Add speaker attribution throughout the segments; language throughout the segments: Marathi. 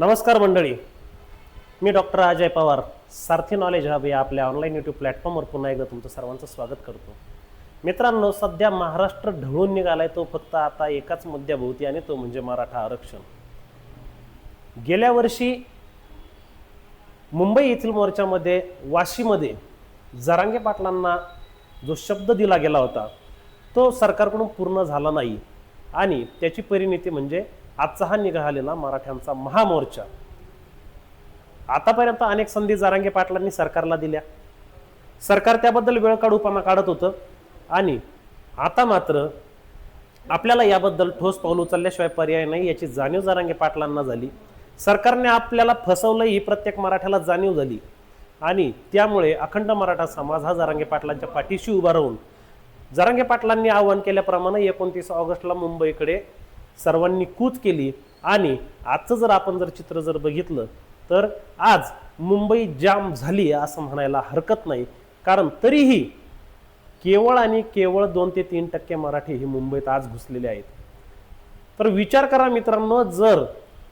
Speaker 1: नमस्कार मंडळी. मी doctor Ajay Pawar. Sarathi knowledge hub या आपल्या ऑनलाईन यूट्यूब प्लॅटफॉर्मवर पुन्हा एकदा तुमचं सर्वांचं स्वागत करतो. मित्रांनो सध्या महाराष्ट्र ढळून निघालाय तो फक्त आता एकाच मुद्द्याभोवती आणि तो म्हणजे मराठा आरक्षण. गेल्या वर्षी मुंबई येथील मोर्चामध्ये वाशीमध्ये जरांगे पाटलांना जो शब्द दिला गेला होता तो सरकारकडून पूर्ण झाला नाही. आणि त्याची परिणिती म्हणजे आजचा हा निघालेला मराठ्यांचा महामोर्चा. आतापर्यंत अनेक संधी जारांगे पाटलांनी सरकारला दिल्या. सरकार त्याबद्दल वेळ काढूपणा काढत होतं. आणि आता मात्र आपल्याला याबद्दल ठोस पाऊल उचलल्याशिवाय पर्याय नाही याची जाणीव जारांगे पाटलांना झाली. सरकारने आपल्याला फसवलं ही प्रत्येक मराठ्याला जाणीव झाली. आणि त्यामुळे अखंड मराठा समाज हा जारांगे पाटलांच्या पाठीशी उभा राहून जरांगे पाटलांनी आवाहन केल्याप्रमाणे एकोणतीस ऑगस्टला मुंबईकडे सर्वांनी कूच केली आणि आजचं जर आपण जर चित्र जर बघितलं तर आज मुंबई जाम झाली असं म्हणायला हरकत नाही. कारण तरीही केवळ आणि केवळ दोन ते तीन टक्के मराठी ही मुंबईत आज घुसलेले आहेत. तर विचार करा मित्रांनो जर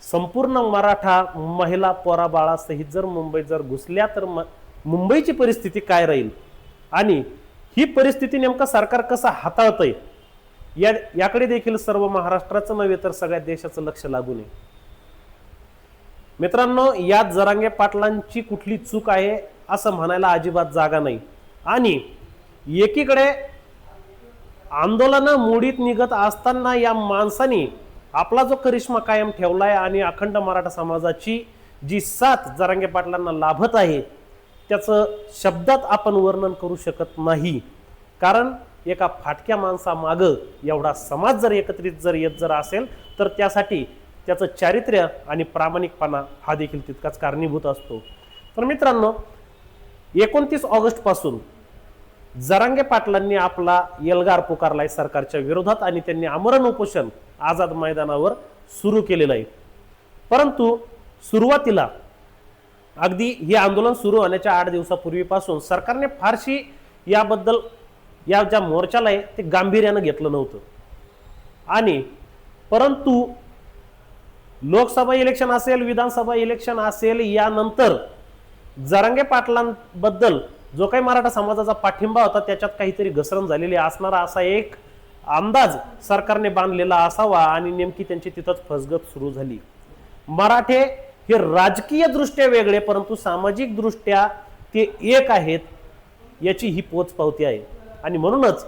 Speaker 1: संपूर्ण मराठा महिला पोरा बाळासहित जर मुंबईत जर घुसल्या तर म- मुंबईची परिस्थिती काय राहील? आणि ही परिस्थिती नेमकं सरकार कसं हाताळतंय? या याकडे देखील सर्व महाराष्ट्राचं नव्हे तर सगळ्या देशाचं लक्ष लागू नये मित्रांनो यात जरांगे पाटलांची कुठली चूक आहे असं म्हणायला अजिबात जागा नाही. आणि एकीकडे आंदोलनं मोडीत निघत असताना या माणसानी आपला जो करिश्मा कायम ठेवलाय आणि अखंड मराठा समाजाची जी साथ जरांगे पाटलांना लाभत आहे त्याचं शब्दात आपण वर्णन करू शकत नाही. कारण एका फाटक्या माणसामागं एवढा समाज जर एकत्रित जर येत जर असेल तर त्यासाठी त्याचं चारित्र्य आणि प्रामाणिकपणा हा देखील तितकाच कारणीभूत असतो. तर मित्रांनो एकोणतीस ऑगस्टपासून जरांगे पाटलांनी आपला एल्गार पुकारलाय सरकारच्या विरोधात आणि त्यांनी आमरण उपोषण आझाद मैदानावर सुरू केलेलं आहे. परंतु सुरुवातीला अगदी हे आंदोलन सुरू होण्याच्या आठ दिवसापूर्वीपासून सरकारने फारशी याबद्दल या ज्या मोर्चाला आहे ते गांभीर्यानं घेतलं नव्हतं. आणि परंतु लोकसभा इलेक्शन असेल विधानसभा इलेक्शन असेल यानंतर जरांगे पाटलांबद्दल जो काही मराठा समाजाचा पाठिंबा होता त्याच्यात काहीतरी घसरण झालेली असणारा असा एक अंदाज सरकारने बांधलेला असावा आणि नेमकी त्यांची तिथंच फसगत सुरू झाली. मराठे हे राजकीय दृष्ट्या वेगळे परंतु सामाजिकदृष्ट्या ते एक आहेत याची ही पोचपावती आहे. आणि म्हणूनच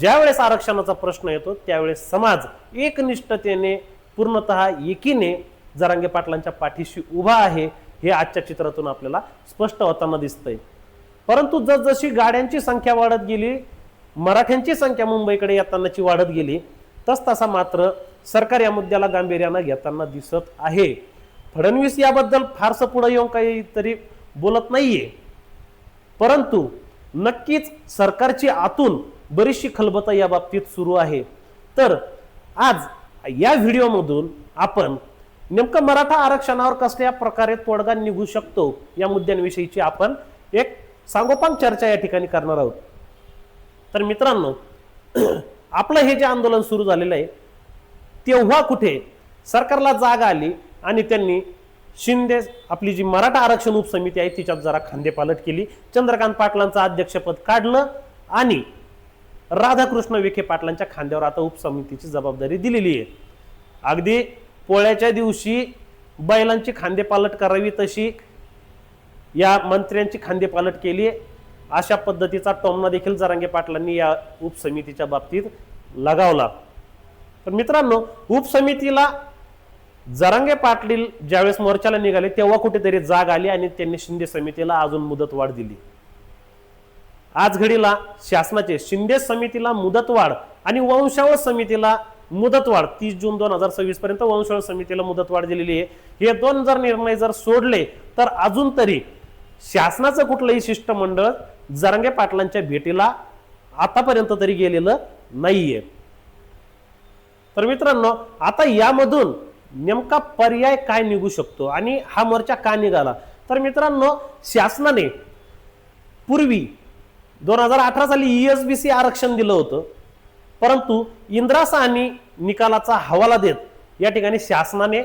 Speaker 1: ज्यावेळेस आरक्षणाचा प्रश्न येतो त्यावेळेस समाज एकनिष्ठतेने पूर्णतः एकीने जरांगे पाटलांच्या पाठीशी उभा आहे हे आजच्या चित्रातून आपल्याला स्पष्ट होताना दिसतंय. परंतु जसजशी गाड्यांची संख्या वाढत गेली मराठ्यांची संख्या मुंबईकडे येतानाची वाढत गेली तस तसा मात्र सरकार या मुद्द्याला गांभीर्यानं घेताना दिसत आहे. फडणवीस याबद्दल फारसं पुढे येऊन काहीतरी बोलत नाहीये. परंतु नक्कीच सरकारची आतून बरीचशी खलबता या बाबतीत सुरू आहे. तर आज या व्हिडिओमधून आपण नेमकं मराठा आरक्षणावर कसल्या प्रकारे तोडगा निघू शकतो या मुद्द्यांविषयीची आपण एक सांगोपांग चर्चा या ठिकाणी करणार आहोत. तर मित्रांनो आपलं हे जे आंदोलन सुरू झालेलं आहे तेव्हा कुठे सरकारला जाग आली आणि त्यांनी शिंदे आपली जी मराठा आरक्षण उपसमिती आहे तिच्यात जरा खांदेपालट केली. चंद्रकांत पाटलांचं अध्यक्षपद काढलं आणि राधाकृष्ण विखे पाटलांच्या खांद्यावर आता उपसमितीची जबाबदारी दिलेली आहे. अगदी पोळ्याच्या दिवशी बैलांची खांदेपालट करावी तशी या मंत्र्यांची खांदेपालट केली अशा पद्धतीचा टोमना देखील जरांगे पाटलांनी या उपसमितीच्या बाबतीत लगावला. तर मित्रांनो उपसमितीला जरांगे पाटील ज्यावेळेस मोर्चाला निघाले तेव्हा कुठेतरी जाग आली आणि त्यांनी शिंदे समितीला अजून मुदतवाढ दिली. आज घडीला शासनाचे शिंदे समितीला मुदतवाढ आणि वंशावळ समितीला मुदतवाढ तीस जून दोन हजार सव्वीस पर्यंत वंशावळ समितीला मुदतवाढ दिलेली आहे. हे दोन जर निर्णय जर सोडले तर अजून तरी शासनाचं कुठलंही शिष्टमंडळ जरांगे पाटलांच्या भेटीला आतापर्यंत तरी गेलेलं नाहीये. तर मित्रांनो आता यामधून नेमका पर्याय काय निघू शकतो आणि हा मोर्चा का निघाला? तर मित्रांनो शासनाने पूर्वी दोन हजार अठरा साली ईएसबीसी आरक्षण दिलं होतं. परंतु इंदिरा साहनी निकालाचा हवाला देत या ठिकाणी शासनाने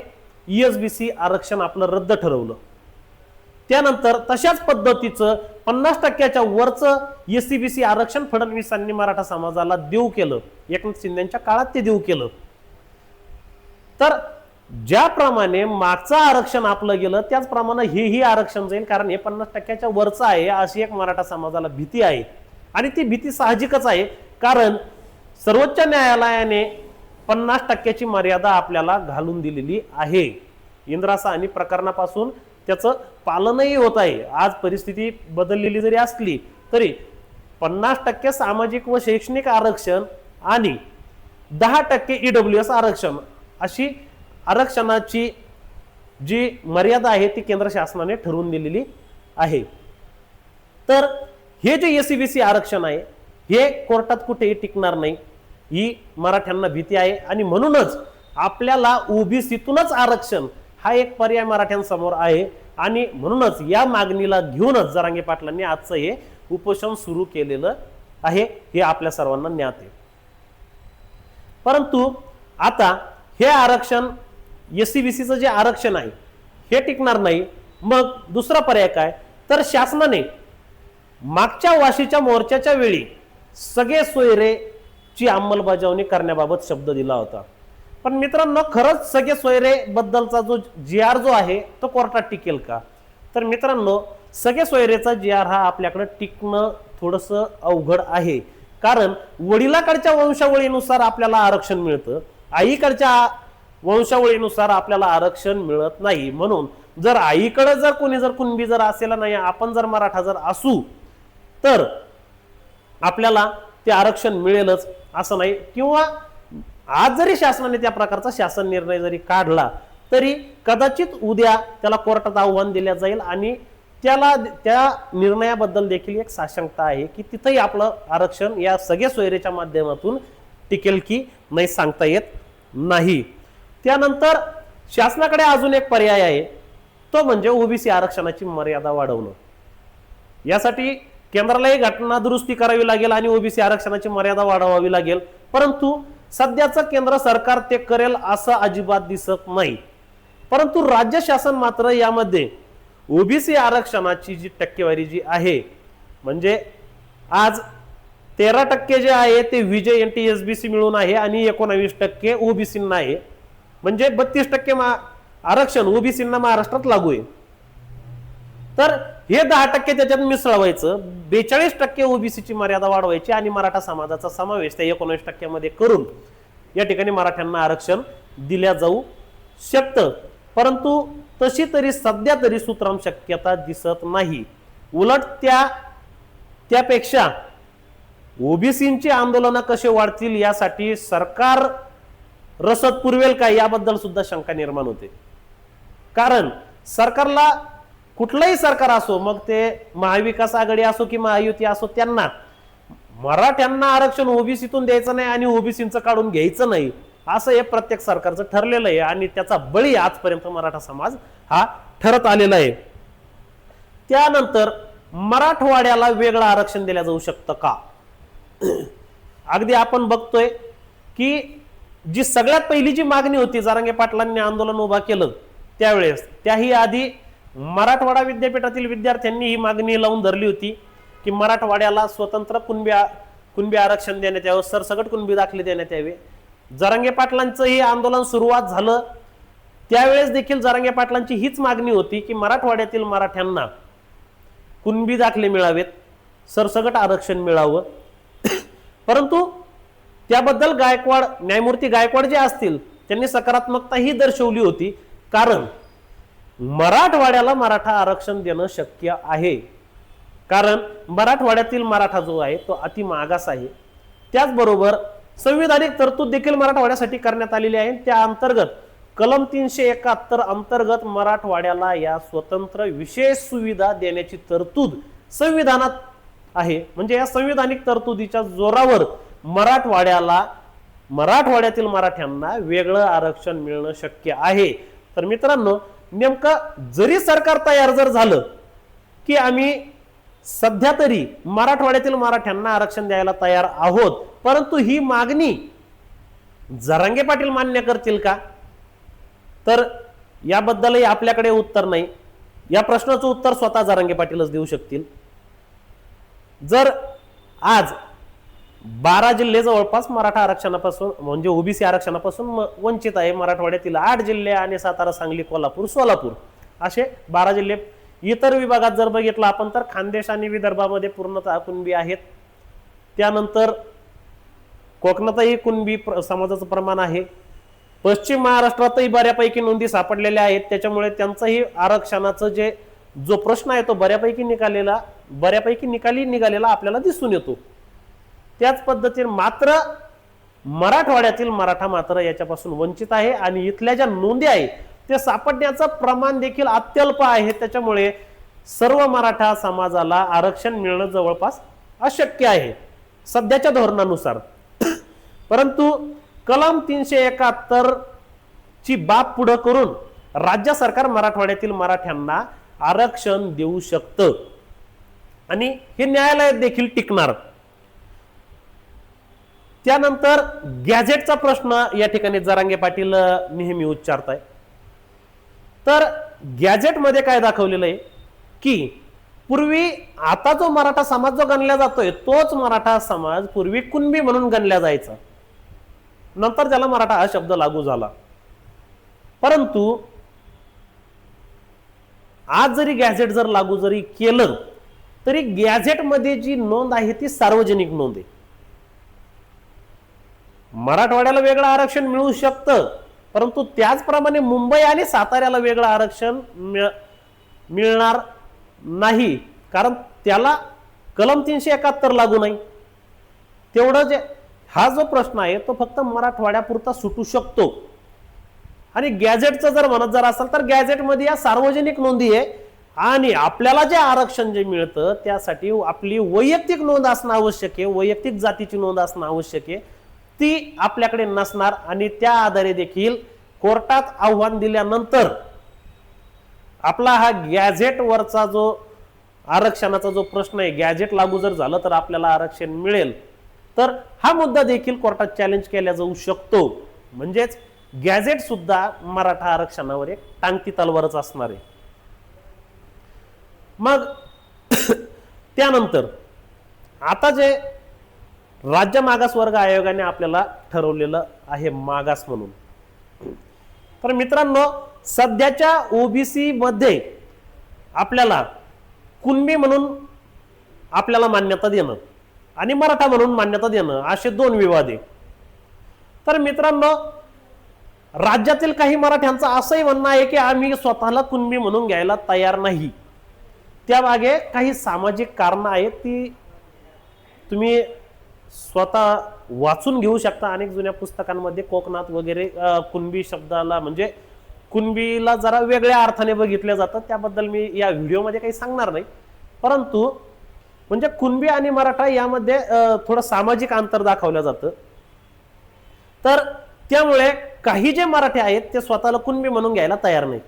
Speaker 1: ईएसबीसी आरक्षण आपलं रद्द ठरवलं. त्यानंतर तशाच पद्धतीचं पन्नास टक्क्याच्या वरचं एससीबीसी आरक्षण फडणवीसांनी मराठा समाजाला देऊ केलं. एकनाथ शिंदेच्या काळात ते देऊ केलं. तर ज्याप्रमाणे मागचं आरक्षण आपलं गेलं त्याचप्रमाणे हेही आरक्षण जाईल कारण हे पन्नास टक्क्याच्या वरचं आहे अशी एक मराठा समाजाला भीती आहे. आणि ती भीती साहजिकच आहे. कारण सर्वोच्च न्यायालयाने पन्नास टक्क्याची मर्यादा आपल्याला घालून दिलेली आहे. इंद्रासा आणि प्रकरणापासून त्याचं पालनही होत आहे. आज परिस्थिती बदललेली जरी असली तरी पन्नास टक्के सामाजिक व शैक्षणिक आरक्षण आणि दहा टक्के ईडब्ल्यू एस आरक्षण अशी आरक्षणाची जी मर्यादा आहे ती केंद्र शासनाने ठरवून दिलेली आहे. तर हे जे एसीबीसी आरक्षण आहे हे कोर्टात कुठेही टिकणार नाही. ही मराठ्यांना भीती आहे आणि म्हणूनच आपल्याला ओबीसीतूनच आरक्षण हा एक पर्याय मराठ्यांसमोर आहे आणि म्हणूनच या मागणीला घेऊनच जरांगे पाटलांनी आजचं हे उपोषण सुरू केलेलं आहे हे आपल्या सर्वांना ज्ञात आहे. परंतु आता हे आरक्षण एस सी बी सीचं जे आरक्षण आहे हे टिकणार नाही. मग दुसरा पर्याय काय? तर शासनाने मागच्या वाशीच्या मोर्चाच्या वेळी सगळे सोयरेची अंमलबजावणी करण्याबाबत शब्द दिला होता. पण मित्रांनो खरंच सगळे सोयरेबद्दलचा जो जी आर जो आहे तो कोर्टात टिकेल का? तर मित्रांनो सगळे सोयरेचा जी आर हा आपल्याकडे टिकणं थोडंसं अवघड आहे. कारण वडिलाकडच्या वंशावळीनुसार आपल्याला आरक्षण मिळतं आईकडच्या वंशावळीनुसार आपल्याला आरक्षण मिळत नाही. म्हणून जर आईकडे जर कोणी जर कुणबी जर असेल नाही आपण जर मराठा जर असू तर आपल्याला ते आरक्षण मिळेलच असं नाही. किंवा आज जरी शासनाने त्या प्रकारचा शासन निर्णय जरी काढला तरी कदाचित उद्या त्याला कोर्टात आव्हान दिल्या जाईल आणि त्याला त्या निर्णयाबद्दल देखील एक साशंकता आहे की तिथंही आपलं आरक्षण या सगळ्या सोयरेच्या माध्यमातून टिकेल की नाही सांगता येत नाही. त्यानंतर शासनाकडे अजून एक पर्याय आहे. तो म्हणजे ओबीसी आरक्षणाची मर्यादा वाढवणं. यासाठी केंद्रालाही घटना दुरुस्ती करावी लागेल आणि ओबीसी आरक्षणाची मर्यादा वाढवावी लागेल. परंतु सध्याचं केंद्र सरकार ते करेल असं अजिबात दिसत नाही. परंतु राज्य शासन मात्र यामध्ये ओबीसी आरक्षणाची जी टक्केवारी जी आहे म्हणजे आज तेरा टक्के जे आहे ते V J N T S B C मिळून आहे आणि एकोणावीस टक्के ओबीसींना आहे म्हणजे बत्तीस टक्के मा- आरक्षण ओबीसींना महाराष्ट्रात लागू आहे. तर हे दहा टक्के त्याच्यात मिसळवायचं बेचाळीस टक्के ओबीसीची मर्यादा वाढवायची आणि मराठा समाजाचा समावेश त्या एकोणीस टक्क्यामध्ये करून या ठिकाणी मराठ्यांना आरक्षण दिल्या जाऊ शकतं. परंतु तशी तरी सध्या तरी सूत्राम शक्यता दिसत नाही. उलट त्या त्यापेक्षा ओबीसींची आंदोलनं कसे वाढतील यासाठी सरकार रसद पुरवेल का याबद्दल सुद्धा शंका निर्माण होते. कारण सरकारला कुठलंही सरकार असो मग ते महाविकास आघाडी असो की महायुती असो त्यांना मराठ्यांना आरक्षण ओबीसीतून द्यायचं नाही आणि ओबीसीचं काढून घ्यायचं नाही असं हे प्रत्येक सरकारचं ठरलेलं आहे आणि त्याचा बळी आजपर्यंत मराठा समाज हा ठरत आलेला आहे. त्यानंतर मराठवाड्याला वेगळं आरक्षण दिलं जाऊ शकतं का? अगदी आपण बघतोय की जी सगळ्यात पहिली जी मागणी होती जारांगे पाटलांनी आंदोलन उभा केलं त्यावेळेस त्याही आधी मराठवाडा विद्यापीठातील विद्यार्थ्यांनी ही मागणी लावून धरली होती की मराठवाड्याला स्वतंत्र कुणबी कुणबी आरक्षण देण्यात यावं सरसकट कुणबी दाखले देण्यात यावे. जरांगे पाटलांचं हे आंदोलन सुरुवात झालं. त्यावेळेस देखील जरांगे पाटलांची हीच मागणी होती की मराठवाड्यातील मराठ्यांना कुणबी दाखले मिळावेत सरसकट आरक्षण मिळावं. परंतु त्याबद्दल गायकवाड न्यायमूर्ती गायकवाड जे असतील त्यांनी सकारात्मकता ही दर्शवली होती. कारण मराठवाड्याला मराठा आरक्षण देणं शक्य आहे. कारण मराठवाड्यातील मराठा जो आहे तो अति मागास आहे. त्याचबरोबर संविधानिक तरतूद देखील मराठवाड्यासाठी करण्यात आलेली आहे. त्या अंतर्गत कलम तीनशे एकाहत्तर अंतर्गत मराठवाड्याला या स्वतंत्र विशेष सुविधा देण्याची तरतूद संविधानात आहे. म्हणजे या संविधानिक तरतुदीच्या जोरावर मराठवाड्याला मराठवाड्यातील मराठ्यांना वेगळं आरक्षण मिळणं शक्य आहे. तर मित्रांनो नेमकं जरी सरकार तयार जर झालं की आम्ही सध्या तरी मराठवाड्यातील मराठ्यांना आरक्षण द्यायला तयार आहोत परंतु ही मागणी जरांगे पाटील मान्य करतील का? तर याबद्दलही आपल्याकडे उत्तर नाही. या प्रश्नाचं उत्तर स्वतः जरांगे पाटीलच देऊ शकतील. जर आज बारा जिल्हे जवळपास मराठा आरक्षणापासून म्हणजे ओबीसी आरक्षणापासून वंचित आहे. मराठवाड्यातील आठ जिल्हे आणि सातारा सांगली कोल्हापूर सोलापूर असे बारा जिल्हे. इतर विभागात जर बघितलं आपण तर खानदेश आणि विदर्भामध्ये पूर्णतः कुणबी आहेत. त्यानंतर कोकणातही कुणबी प्र- समाजाचं प्रमाण आहे. पश्चिम महाराष्ट्रातही बऱ्यापैकी नोंदी सापडलेल्या आहेत. त्याच्यामुळे त्यांचंही आरक्षणाचं जे जो प्रश्न आहे तो बऱ्यापैकी निकालेला बऱ्यापैकी निकाली निघालेला आपल्याला दिसून येतो. त्याच पद्धतीने मात्र मराठवाड्यातील मराठा मात्र याच्यापासून वंचित आहे आणि इथल्या ज्या नोंदी आहे ते सापडण्याचं प्रमाण देखील अत्यल्प आहे. त्याच्यामुळे सर्व मराठा समाजाला आरक्षण मिळणं जवळपास अशक्य आहे. सध्याच्या धोरणानुसार. परंतु कलम तीनशे एकाहत्तर ची बाब पुढं करून राज्य सरकार मराठवाड्यातील मराठ्यांना आरक्षण देऊ शकतं. आणि हे न्यायालयात देखील टिकणार. त्यानंतर गॅझेटचा प्रश्न या ठिकाणी जरांगे पाटील नेहमी उच्चारताय. तर गॅझेटमध्ये काय दाखवलेलं आहे? की पूर्वी आता जो मराठा समाज जो गणला जातोय तोच मराठा समाज पूर्वी कुणबी म्हणून गणला जायचा. नंतर त्याला मराठा हा शब्द लागू झाला. परंतु आज जरी गॅझेट जर लागू जरी केलं तरी गॅझेटमध्ये जी नोंद आहे ती सार्वजनिक नोंद आहे. मराठवाड्याला वेगळं आरक्षण मिळू शकतं परंतु त्याचप्रमाणे मुंबई आणि साताऱ्याला वेगळं आरक्षण मिळ- मिळणार नाही. कारण त्याला कलम तीनशे एकाहत्तर लागू नाही. तेवढं जे हा जो प्रश्न आहे तो फक्त मराठवाड्यापुरता सुटू शकतो. आणि गॅझेटचं जर म्हणत जर असेल तर गॅझेटमध्ये या सार्वजनिक नोंदी आहे. आणि आपल्याला जे आरक्षण जे मिळतं त्यासाठी आपली वैयक्तिक नोंद असणं आवश्यक आहे. वैयक्तिक जातीची नोंद असणं आवश्यक आहे. ती आपल्याकडे नसणार आणि त्या आधारे देखील कोर्टात आव्हान दिल्यानंतर आपला हा गॅझेटवरचा जो आरक्षणाचा जो प्रश्न आहे गॅझेट लागू जर झालं तर आपल्याला आरक्षण मिळेल. तर हा मुद्दा देखील कोर्टात चॅलेंज केला जाऊ शकतो. म्हणजेच गॅझेट सुद्धा मराठा आरक्षणावर एक टांगती तलवारच असणार आहे. मग त्यानंतर आता जे राज्य मागासवर्ग आयोगाने आपल्याला ठरवलेलं आहे मागास म्हणून. तर मित्रांनो सध्याच्या ओबीसी मध्ये आपल्याला कुणबी म्हणून आपल्याला मान्यता देणं आणि मराठा म्हणून मान्यता देणं असे दोन विवाद आहे. तर मित्रांनो राज्यातील काही मराठ्यांचं असंही म्हणणं आहे की आम्ही स्वतःला कुणबी म्हणून घ्यायला तयार नाही. त्यामागे काही सामाजिक कारणं आहेत ती तुम्ही स्वतः वाचून घेऊ शकता अनेक जुन्या पुस्तकांमध्ये कोकणात वगैरे कुणबी शब्दाला म्हणजे कुणबीला जरा वेगळ्या अर्थाने बघितलं जातं त्याबद्दल मी या व्हिडिओमध्ये काही सांगणार नाही. परंतु म्हणजे कुणबी आणि मराठा यामध्ये थोडं सामाजिक अंतर दाखवलं जातं. तर त्यामुळे काही जे मराठी आहेत ते स्वतःला कुणबी म्हणून घ्यायला तयार नाही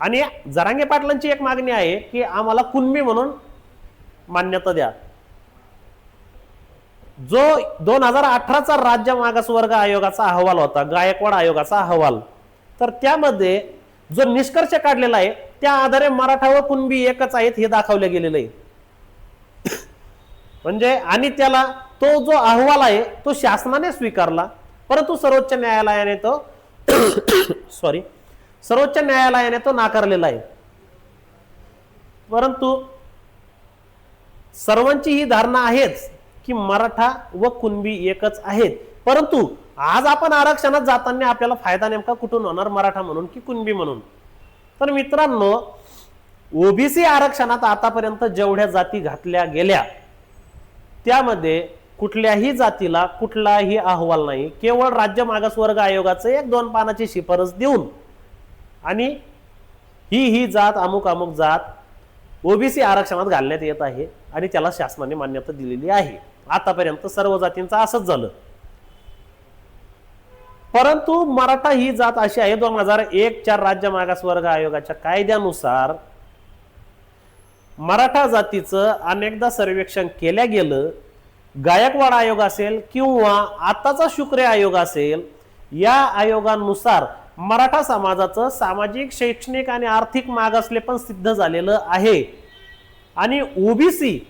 Speaker 1: आणि जरांगे पाटलांची एक मागणी आहे की आम्हाला कुणबी म्हणून मान्यता द्या. जो दोन हजार अठराचा राज्य मागासवर्ग आयोगाचा अहवाल होता गायकवाड आयोगाचा अहवाल तर त्यामध्ये जो निष्कर्ष काढलेला आहे त्या आधारे मराठा व कुणबी एकच आहेत हे दाखवलं गेलेलं. आहे म्हणजे आणि त्याला तो जो अहवाल आहे तो शासनाने स्वीकारला. परंतु सर्वोच्च न्यायालयाने तो सॉरी सर्वोच्च न्यायालयाने तो नाकारलेला आहे. परंतु सर्वांची ही धारणा आहेच की मराठा व कुणबी एकच आहेत. परंतु आज आपण आरक्षणात जाताना आपल्याला फायदा नेमका कुठून होणार? मराठा म्हणून की कुणबी म्हणून? तर मित्रांनो ओबीसी आरक्षणात आतापर्यंत जेवढ्या जाती घातल्या गेल्या त्यामध्ये कुठल्याही जातीला कुठलाही अहवाल नाही. केवळ राज्य मागासवर्ग आयोगाचं एक दोन पानाची शिफारस देऊन आणि ही ही जात अमुक अमुक जात ओबीसी आरक्षणात घालण्यात येत आहे आणि त्याला शासनाने मान्यता दिलेली आहे. आतापर्यंत सर्व जातींचं असंच झालं. परंतु मराठा ही जात अशी आहे दोन हजार एक चार राज्य मागासवर्ग आयोगाच्या कायद्यानुसार मराठा जातीचं अनेकदा सर्वेक्षण केल्या गेलं गायकवाड आयोग असेल किंवा आताचा शुक्रे आयोग असेल या आयोगानुसार मराठा समाजाचं सामाजिक शैक्षणिक आणि आर्थिक मागासले पण सिद्ध झालेलं आहे. आणि ओबीसी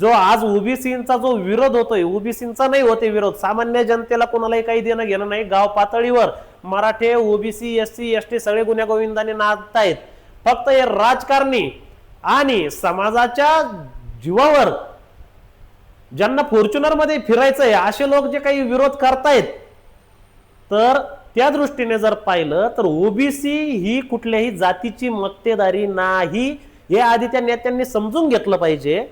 Speaker 1: जो आज ओबीसीचा जो विरोध होतोय ओबीसीचा नाही होते विरोध. सामान्य जनतेला कोणालाही काही देणं घेणं नाही. गाव पातळीवर मराठे OBC S C S T सगळे गुन्ह्या गोविंदाने नाचतायत फक्त हे राजकारणी आणि समाजाच्या जीवावर ज्यांना फॉर्च्युनरमध्ये फिरायचंय असे लोक जे काही विरोध करतायत तर त्या दृष्टीने जर पाहिलं तर ओबीसी ही कुठल्याही जातीची मक्तेदारी नाही. हे आधी त्या नेत्यांनी समजून घेतलं पाहिजे.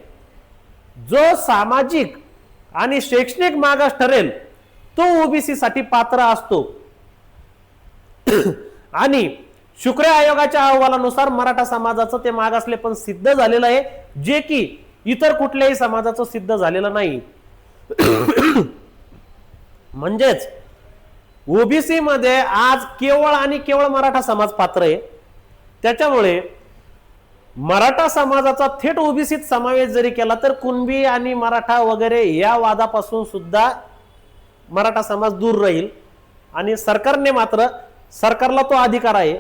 Speaker 1: जो सामाजिक आणि शैक्षणिक मागास ठरेल तो ओबीसी साठी पात्र असतो. आणि शुक्र आयोगाच्या अहवालानुसार मराठा समाजाचं ते मागासले पण सिद्ध झालेलं आहे जे की इतर कुठल्याही समाजाचं सिद्ध झालेलं नाही. म्हणजेच ओबीसी मध्ये आज केवळ आणि केवळ मराठा समाज पात्र आहे. त्याच्यामुळे मराठा समाजाचा थेट ओबीसीत समावेश जरी केला तर कुणबी आणि मराठा वगैरे या वादापासून सुद्धा मराठा समाज दूर राहील. आणि सरकारने मात्र सरकारला तो अधिकार आहे.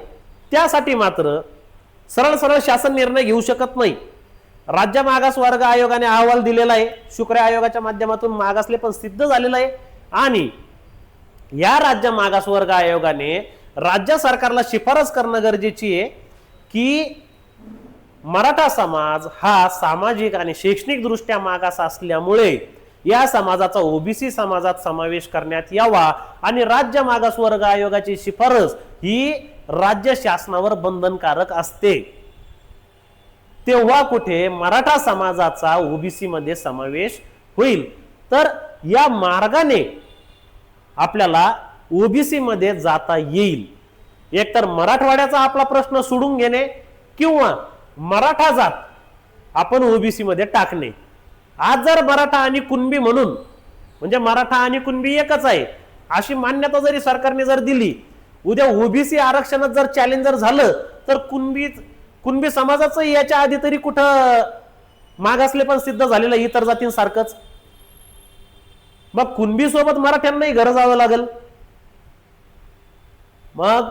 Speaker 1: त्यासाठी मात्र सरळ सरळ शासन निर्णय घेऊ शकत नाही. राज्य मागास वर्ग आयोगाने अहवाल दिलेला आहे. शुक्र आयोगाच्या माध्यमातून मागासले पण सिद्ध झालेलं आहे. आणि या राज्य मागासवर्ग आयोगाने राज्य सरकारला शिफारस करणं गरजेची आहे की मराठा समाज हा सामाजिक आणि शैक्षणिक दृष्ट्या मागास असल्यामुळे या समाजाचा ओबीसी समाजात समावेश करण्यात यावा आणि राज्य मागासवर्ग आयोगाची शिफारस ही राज्य शासनावर बंधनकारक असते. तेव्हा कुठे मराठा समाजाचा ओबीसी मध्ये समावेश होईल. तर या मार्गाने आपल्याला ओबीसी मध्ये जाता येईल. एकतर मराठवाड्याचा आपला प्रश्न सोडून घेणे किंवा मराठा जात आपण ओबीसी मध्ये टाकणे आज जर मराठा आणि कुणबी म्हणून म्हणजे मराठा आणि कुणबी एकच आहे अशी मान्यता जरी सरकारने जर दिली उद्या ओबीसी आरक्षणात जर चॅलेंजर झालं तर कुणबी कुणबी समाजाचं याच्या आधी तरी कुठं मागासले पण सिद्ध झालेलं इतर जातींसारखंच. मग कुणबी सोबत मराठ्यांनाही घर जावं लागेल. मग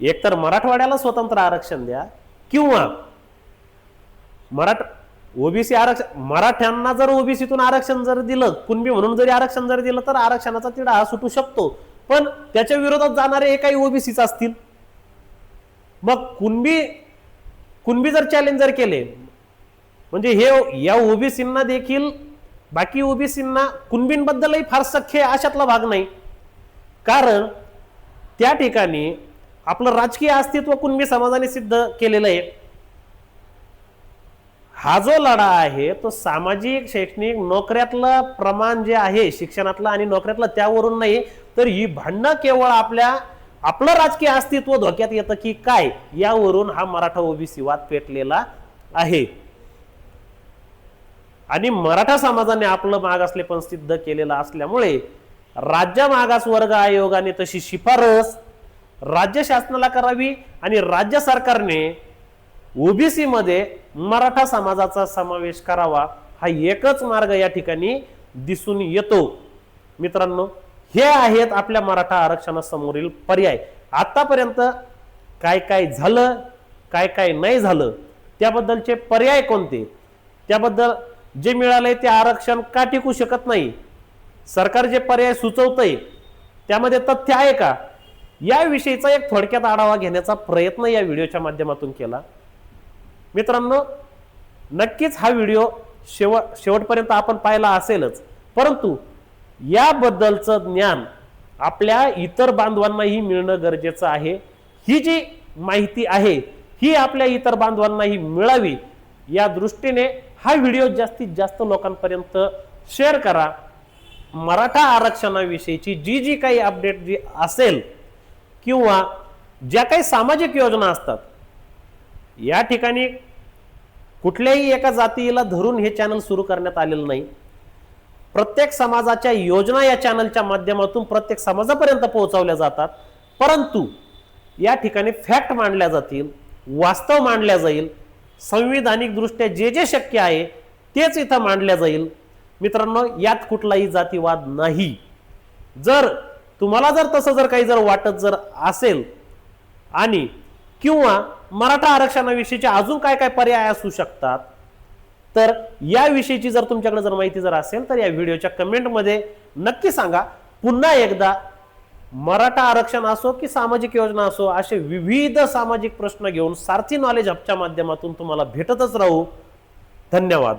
Speaker 1: एकतर मराठवाड्याला स्वतंत्र आरक्षण द्या किंवा मराठ ओबीसी आरक्षण मराठ्यांना जर ओबीसीतून आरक्षण जर दिलं कुणबी म्हणून जरी आरक्षण जर दिलं तर आरक्षणाचा तिढा हा सुटू शकतो. पण त्याच्या विरोधात जाणारे एकाही ओबीसीच असतील. मग कुणबी कुणबी जर चॅलेंज जर केले म्हणजे हे या ओबीसींना देखील बाकी ओबीसींना कुणबींबद्दलही फार सख्य अशातला भाग नाही. कारण त्या ठिकाणी आपलं राजकीय अस्तित्व कुणबी समाजाने सिद्ध केलेलं आहे? हा जो लढा आहे तो सामाजिक शैक्षणिक नोकऱ्यातलं प्रमाण जे आहे शिक्षणातलं आणि नोकऱ्यातलं त्यावरून नाही तर ही भांडणं केवळ आपल्या आपलं राजकीय अस्तित्व धोक्यात येतं की काय? यावरून हा मराठा ओबीसी वाद पेटलेला आहे. आणि मराठा समाजाने आपलं मागासले पण सिद्ध केलेलं असल्यामुळे राज्य मागास वर्ग आयोगाने तशी शिफारस राज्य शासनाला करावी आणि राज्य सरकारने ओबीसी मध्ये मराठा समाजाचा समावेश करावा हा एकच मार्ग या ठिकाणी दिसून येतो. मित्रांनो हे आहेत आपल्या मराठा आरक्षणासमोरील पर्याय. आतापर्यंत काय काय झालं काय काय नाही झालं त्याबद्दलचे पर्याय कोणते? त्याबद्दल जे मिळालंय ते आरक्षण का टिकू शकत नाही? सरकार जे पर्याय सुचवतंय त्यामध्ये तथ्य आहे का? याविषयीचा एक थोडक्यात आढावा घेण्याचा प्रयत्न या व्हिडिओच्या माध्यमातून केला. मित्रांनो नक्कीच हा व्हिडिओ शेवट शेवटपर्यंत आपण पाहिला असेलच. परंतु याबद्दलचं ज्ञान आपल्या इतर बांधवांनाही मिळणं गरजेचं आहे. ही जी माहिती आहे ही आपल्या इतर बांधवांनाही मिळावी या दृष्टीने हा व्हिडिओ जास्तीत जास्त लोकांपर्यंत शेअर करा. मराठा आरक्षणाविषयीची जी जी काही अपडेट जी असेल किंवा ज्या काही सामाजिक योजना असतात या ठिकाणी कुठल्याही एका जातीला धरून हे चॅनल सुरू करण्यात आलेलं नाही. प्रत्येक समाजाच्या योजना या चॅनलच्या माध्यमातून प्रत्येक समाजापर्यंत पोहोचवल्या जातात. परंतु या ठिकाणी फॅक्ट मांडल्या जातील वास्तव मांडल्या जाईल संविधानिकदृष्ट्या जे जे शक्य आहे तेच इथं मांडल्या जाईल. मित्रांनो यात कुठलाही जातीवाद नाही. जर तुम्हाला जर तसं जर काही जर वाटत जर असेल आणि किंवा मराठा आरक्षणाविषयीचे अजून काय काय पर्याय असू शकतात तर याविषयीची जर तुमच्याकडे जर माहिती जर असेल तर या व्हिडिओच्या कमेंटमध्ये नक्की सांगा. पुन्हा एकदा मराठा आरक्षण असो की सामाजिक योजना असो असे विविध सामाजिक प्रश्न घेऊन सारथी नॉलेज हबच्या माध्यमातून तुम्हाला भेटतच राहू. धन्यवाद.